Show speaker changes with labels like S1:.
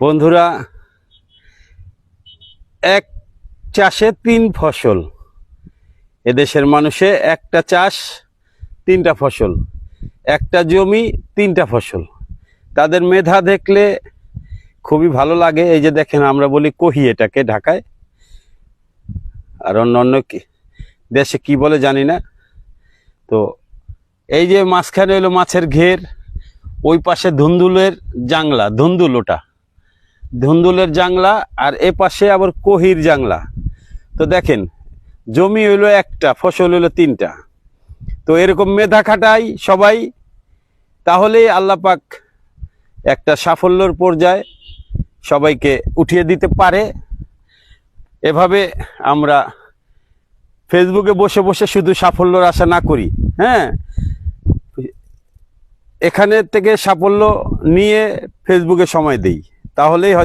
S1: বন্ধুরা, এক চাষে তিন ফসল। এদেশের মানুষে একটা চাষ, তিনটা ফসল। একটা জমি, তিনটা ফসল। তাদের মেধা দেখলে খুবই ভালো লাগে। এই যে দেখেন, আমরা বলি কহি এটাকে ঢাকায়। আর অন্য অন্য দেশে কি বলে জানি না। তো এই যে মাঝখানে হলো মাছের ঘের, ওই পাশে ধুন্দুলের জাংলা, ধুন্দুল ওটা। ধুন্দুলের জাংলা আর এ পাশে আবার কহির জাংলা। তো দেখেন, জমি হইল একটা, ফসল হইল তিনটা। তো এরকম মেধা খাটাই সবাই তাহলেই আল্লাপাক একটা সাফল্যর পর্যায়ে সবাইকে উঠিয়ে দিতে পারে। এভাবে আমরা ফেসবুকে বসে বসে শুধু সাফল্যর আশা না করি হ্যাঁ? এখানে থেকে সাফল্য নিয়ে ফেসবুকে সময় দেই। তাহলেই হয়তো